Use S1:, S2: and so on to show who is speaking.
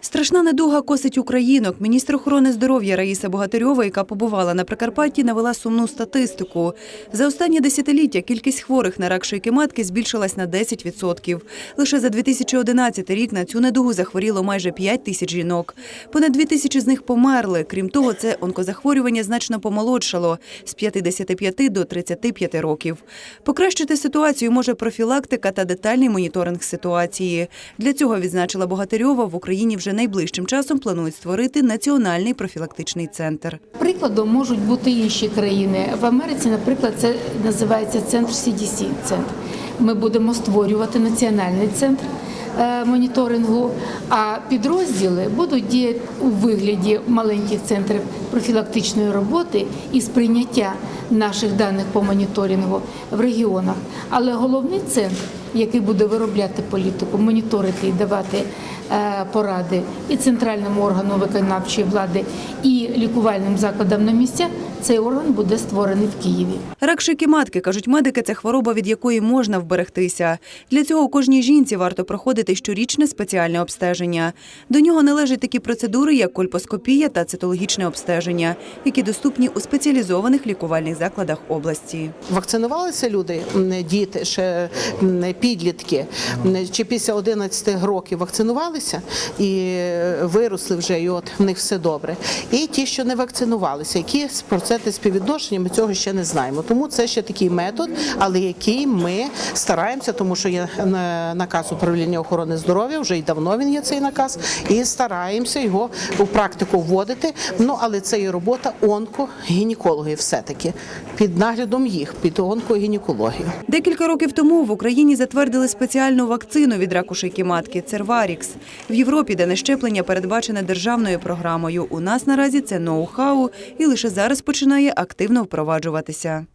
S1: Страшна недуга косить українок. Міністр охорони здоров'я Раїса Богатирьова, яка побувала на Прикарпатті, навела сумну статистику. За останні десятиліття кількість хворих на рак шийки матки збільшилась на 10%. Лише за 2011 рік на цю недугу захворіло майже 5 тисяч жінок. Понад 2 тисячі з них померли. Крім того, це онкозахворювання значно помолодшало – з 55 до 35 років. Покращити ситуацію може профілактика та детальний моніторинг ситуації. Для цього, відзначила Богатирьова, в Україні вже найближчим часом планують створити національний профілактичний центр.
S2: Прикладом можуть бути інші країни. В Америці, наприклад, це називається центр CDC. Центр. Ми будемо створювати національний центр е, моніторингу, а підрозділи будуть діяти у вигляді маленьких центрів профілактичної роботи і сприйняття наших даних по моніторингу в регіонах. Але головний центр, який буде виробляти політику, моніторити і давати е, поради і центральному органу виконавчої влади, і лікувальним закладам на місцях, цей орган буде створений в Києві.
S1: Рак шийки матки, кажуть медики, це хвороба, від якої можна вберегтися. Для цього кожній жінці варто проходити щорічне спеціальне обстеження. До нього належать такі процедури, як кольпоскопія та цитологічне обстеження, які доступні у спеціалізованих лікувальних закладах області.
S3: Вакцинувалися люди, діти, ще м, підлітки, чи після 11 років вакцинувалися і е, виросли вже, і от в них все добре. І ті, що не вакцинувалися, які з проценти співвідношення, ми цього ще не знаємо. Тому це ще такий метод, але який ми стараємося, тому що є е, наказ управління охорони здоров'я, вже й давно він є цей наказ, і стараємося його у практику вводити. Ну але це і робота онкогінекологів все-таки під наглядом їх, під онкогінекологію.
S1: Декілька років тому в Україні затвердили спеціальну вакцину від раку шийки матки – Церварікс. В Європі, де щеплення передбачене державною програмою, у нас наразі це ноу-хау і лише зараз починає активно впроваджуватися.